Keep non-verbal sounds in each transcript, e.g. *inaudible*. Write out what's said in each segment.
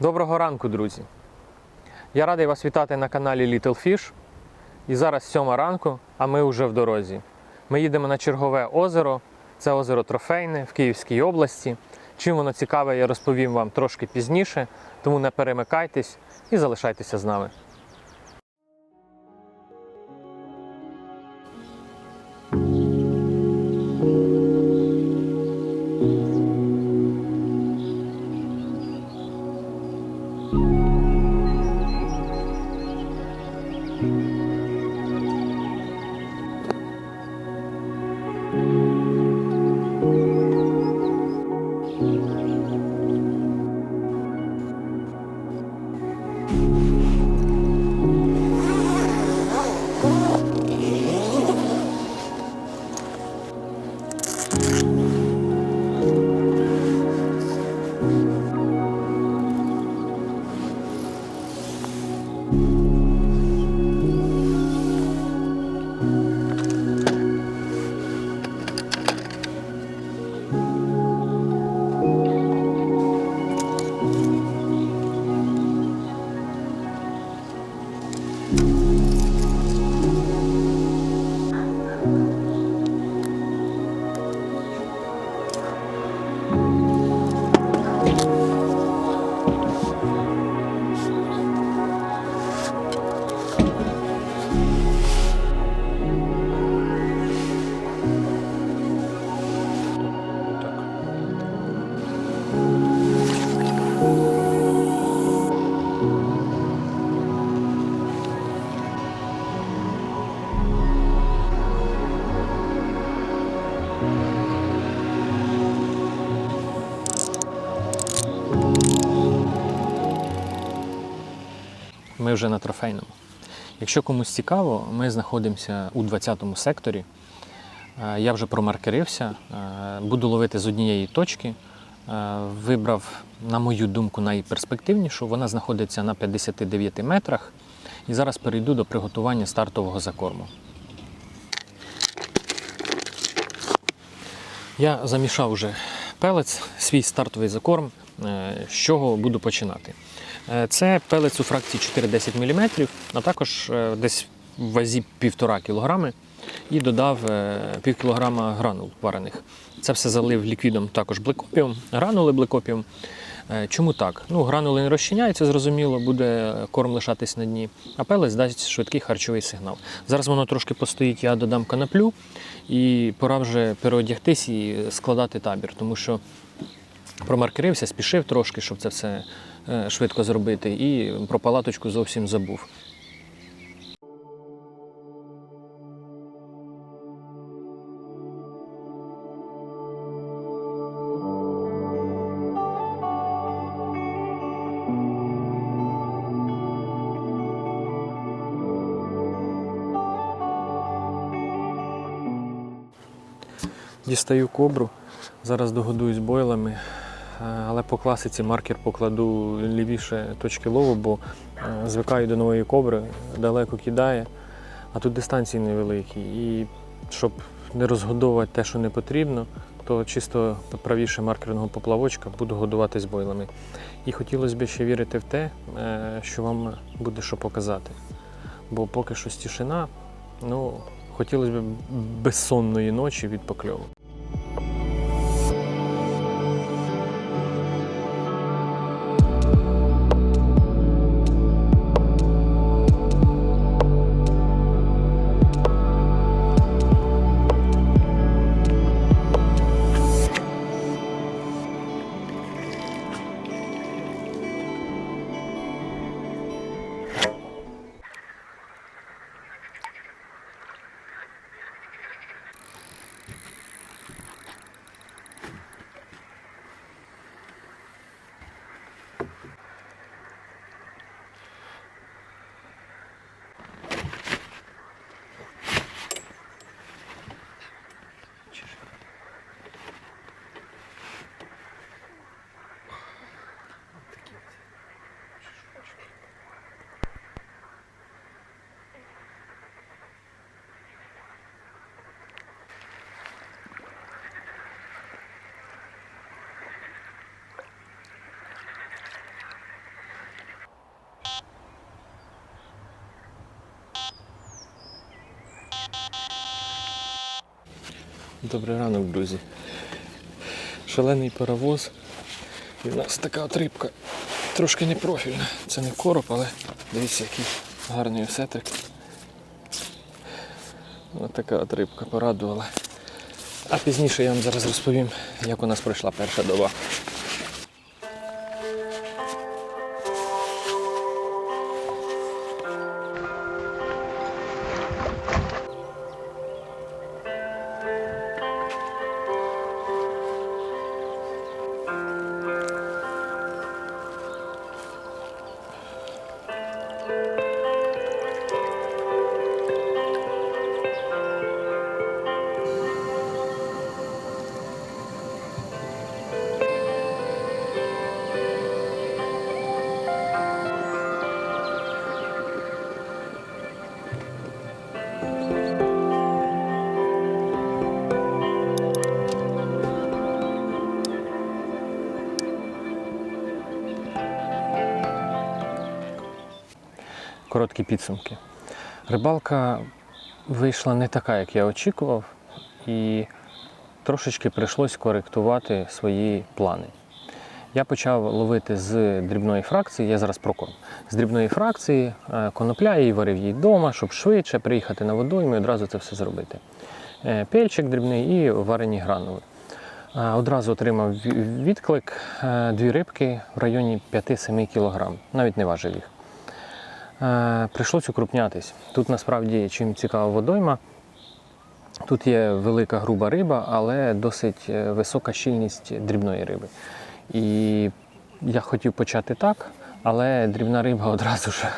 Доброго ранку, друзі! Я радий вас вітати на каналі Little Fish. І зараз сьома ранку, а ми вже в дорозі. Ми їдемо на чергове озеро. Це озеро Трофейне в Київській області. Чим воно цікаве, я розповім вам трошки пізніше, тому не перемикайтесь і залишайтеся з нами. Вже на трофейному. Якщо комусь цікаво, ми знаходимося у 20-му секторі. Е, Я вже промаркерився, е, буду ловити з однієї точки. Е, Вибрав, на мою думку, найперспективнішу. Вона знаходиться на 59 метрах. І зараз перейду до приготування стартового закорму. Я замішав вже пелець, свій стартовий закорм. З чого буду починати? Е, Це пелець у фракції 4-10 мм, а також е, десь в вазі 1,5 кг і додав е, пів кілограма гранул варених. Це все залив ліквідом також блекопіум, гранули блекопіум. Чому так? Ну, гранули не розчиняються, зрозуміло, буде корм лишатись на дні, а пелець дасть швидкий харчовий сигнал. Зараз воно трошки постоїть, я додам канаплю і пора вже переодягтись і складати табір, тому що промаркерився, спішив трошки, щоб це все швидко зробити, і про палаточку зовсім забув. Дістаю кобру, зараз догодуюсь бойлами, е, але по класиці маркер покладу лівіше точки лову, бо е, звикаю до нової кобри, далеко кидає, а тут дистанції невеликі. І щоб не розгодовувати те, що не потрібно, то чисто правіше маркерного поплавочка буду годуватись бойлами. І хотілося б ще вірити в те, е, що вам буде що показати. Бо поки що тишина, ну, хотілося б безсонної ночі від покльову. Добрий ранок, друзі. Шалений паровоз. І в нас така отрибка. Трошки не профільна. Це не короб, але дивіться, який гарний осетрик. Ось така отрибка порадувала. А пізніше я вам зараз розповім, як у нас пройшла перша доба. Короткі підсумки. Рибалка вийшла не така, як я очікував, і трошечки прийшлось коректувати свої плани. Я почав ловити з дрібної фракції, я зараз про корм. З дрібної фракції е, конопля і варив її вдома, щоб швидше приїхати на водойму і одразу це все зробити. Е, Пельчик дрібний і варені гранули. Е, Одразу отримав відклик дві рибки в районі 5-7 кг, навіть не важив їх. Е, Прийшлось укрупнятись. Тут насправді чим цікава водойма. Тут є велика груба риба, але досить е, висока щільність дрібної риби. І я хотів почати так, але дрібна риба *laughs* одразу ж,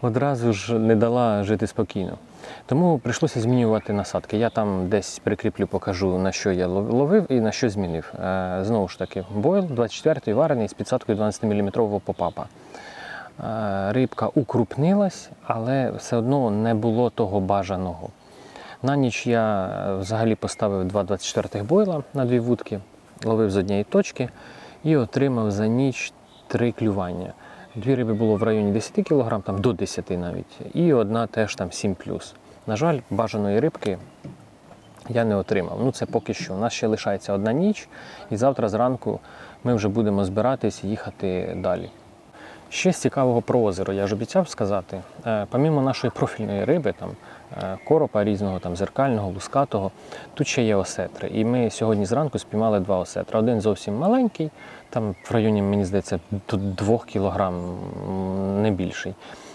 одразу ж не дала жити спокійно. Тому прийшлося змінювати насадки. Я там десь прикріплю, покажу, на що я ловив і на що змінив. Е, Знову ж таки, бойл 24-й варений з підсадкою 12-мм попапа. Е, Рибка укрупнилась, але все одно не було того бажаного. На ніч я е, взагалі поставив два 24-х бойла на дві вудки, ловив з однієї точки і отримав за ніч три клювання. Дві риби було в районі 10 кг, там до 10 навіть, і одна теж там 7 На жаль, бажаної рибки я не отримав. Ну це поки що. У нас ще лишається одна ніч, і завтра зранку ми вже будемо збиратись і їхати далі. Ще з цікавого про озеро, я ж обіцяв сказати. Е, Помімо нашої профільної риби, там е, коропа різного, там зеркального, лускатого, тут ще є осетри. І ми сьогодні зранку спіймали два осетра. Один зовсім маленький, там в районі, мені здається, до 2 кілограм, не більший.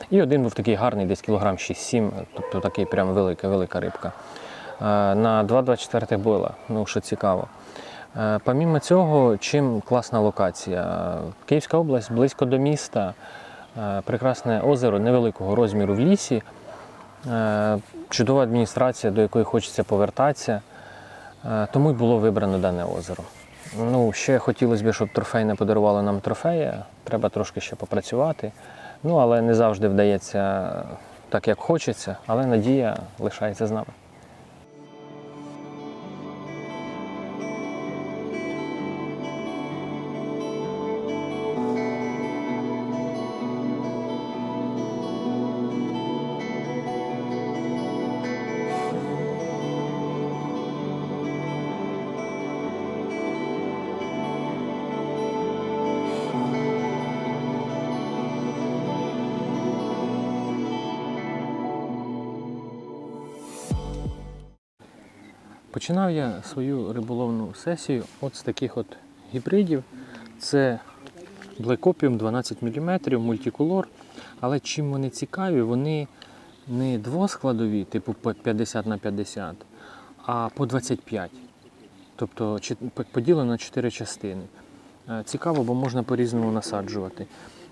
І один був такий гарний, десь кілограм 6-7, тобто такий прям велика, велика рибка. Е, На 2,24 бойла, ну що цікаво. Е, Помімо цього, чим класна локація? Київська область близько до міста, е, прекрасне озеро невеликого розміру в лісі, е, чудова адміністрація, до якої хочеться повертатися. Тому й було вибрано дане озеро. Ну, ще хотілося б, щоб трофейне подарувало нам трофея. Треба трошки ще попрацювати. Ну, але не завжди вдається так, як хочеться, але надія лишається з нами. Починав я свою риболовну сесію от з таких от гібридів. Це Opium 12 мм, мультиколор. Але чим вони цікаві, вони не двоскладові, типу по 50 на 50, а по 25. Тобто поділено на 4 частини. Е, Цікаво, бо можна по-різному насаджувати.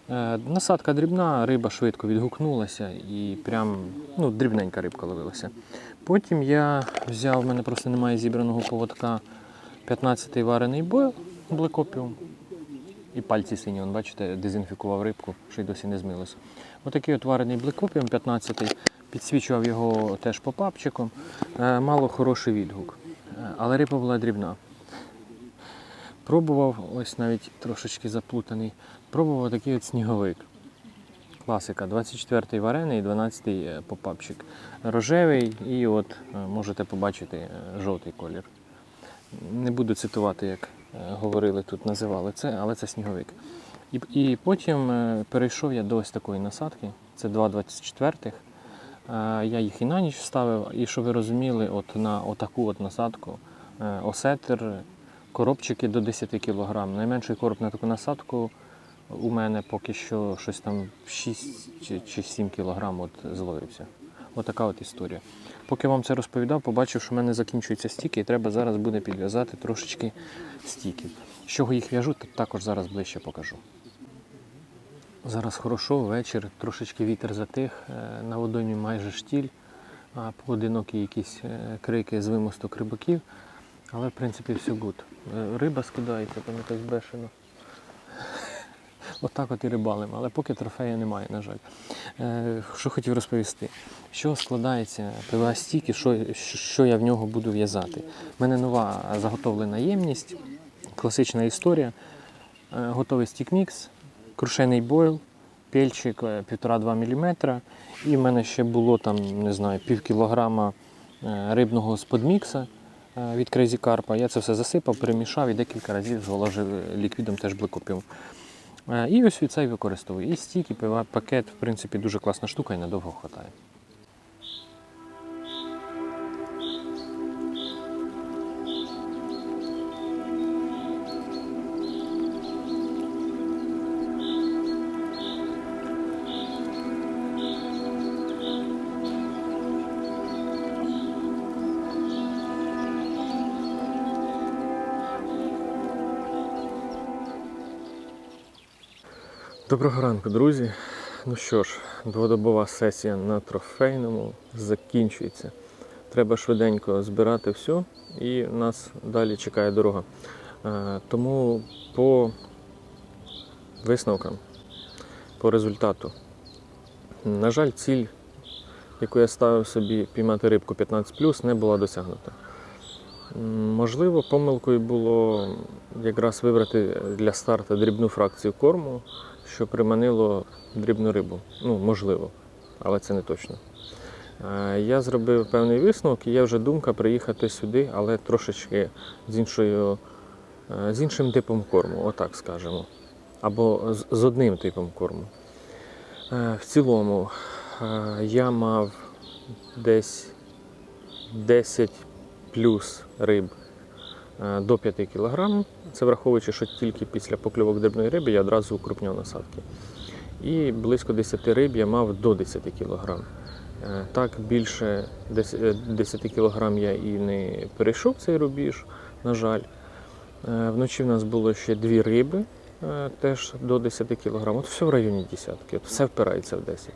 Е, Насадка дрібна, риба швидко відгукнулася і прям ну, дрібненька рибка ловилася. Потім я взяв, в мене просто немає зібраного поводка 15-й варений бойл Opium. І пальці сині, вон, бачите, дезінфікував рибку, що й досі не змилось. Отакий от варений Opium 15-й. Підсвічував його теж по папчиком. Е, Мало хороший відгук. Е, Але риба була дрібна. Пробував, ось навіть трошечки заплутаний, пробував такий от сніговик. Класика, 24-й варений, 12-й попапчик. Рожевий і от е, можете побачити е, жовтий колір. Не буду цитувати, як е, говорили тут, називали це, але це сніговик. І, і потім е, перейшов я до ось такої насадки. Це два 24-х. Е, Я їх і на ніч ставив, і щоб ви розуміли, от на отаку от насадку е, осетер, коробчики до 10 кг. Найменший короб на таку насадку у мене поки що щось там 6 чи, чи 7 кг от зловився. Отака от історія. Поки вам це розповідав, побачив, що в мене закінчуються стіки, і треба зараз буде підв'язати трошечки стіків. З чого їх в'яжу, то також зараз ближче покажу. Зараз хорошо, вечір, трошечки вітер затих, е, на водоймі майже штіль, а поодинокі якісь е, крики з вимосток рибаків, але в принципі все гуд. Е, Риба скидається, там якась бешена. *laughs* Отак от і рибалимо, але поки трофею немає, на жаль. Е, Що хотів розповісти? Що складається ПВА стік і що, що я в нього буду в'язати? У мене нова заготовлена ємність, класична історія. Е, Готовий стік-мікс, крушений бойл, пельчик 1,5-2 мм. І в мене ще було там, не знаю, пів кілограма рибного сподмікса е, від Crazy Carp. Я це все засипав, перемішав і декілька разів зволожив е, ліквідом теж бликопів. Е, І ось цей використовую. І стік, і пакет, в принципі, дуже класна штука і надовго хватає. Доброго ранку, друзі. Ну що ж, дводобова сесія на трофейному закінчується. Треба швиденько збирати все, і нас далі чекає дорога. Е, Тому по висновкам, по результату. На жаль, ціль, яку я ставив собі піймати рибку 15 не була досягнута. Можливо, помилкою було якраз вибрати для старту дрібну фракцію корму, що приманило дрібну рибу. Ну, можливо, але це не точно. Е, Я зробив певний висновок, і є вже думка приїхати сюди, але трошечки з, іншою, е, з іншим типом корму, отак скажемо. Або з, одним типом корму. Е, В цілому я мав десь 10 плюс риб до 5 кг. Це враховуючи, що тільки після покльовок дрібної риби я одразу укрупняв насадки. І близько 10 риб я мав до 10 кг. Е, Так, більше 10 кг я і не перейшов цей рубіж, на жаль. Е, Вночі в нас було ще дві риби, е, теж до 10 кг. От все в районі десятки, все впирається в 10.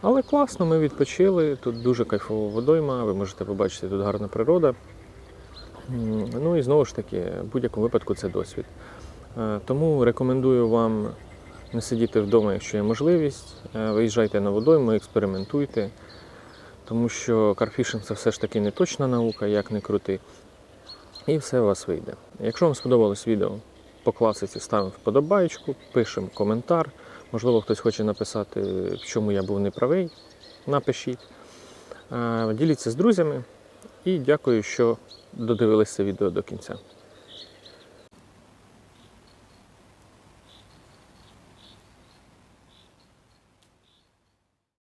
Але класно, ми відпочили. Тут дуже кайфова водойма, ви можете побачити, тут гарна природа. Ну і знову ж таки, в будь-якому випадку це досвід. Е, Тому рекомендую вам не сидіти вдома, якщо є можливість. Е, Виїжджайте на водойму, експериментуйте, тому що карфішинг це все ж таки не точна наука, як не крути. І все у вас вийде. Якщо вам сподобалось відео, по класиці ставимо вподобайку, пишемо коментар. Можливо, хтось хоче написати, в чому я був неправий. Напишіть. Е, Діліться з друзями і дякую, що додивилися відео до кінця.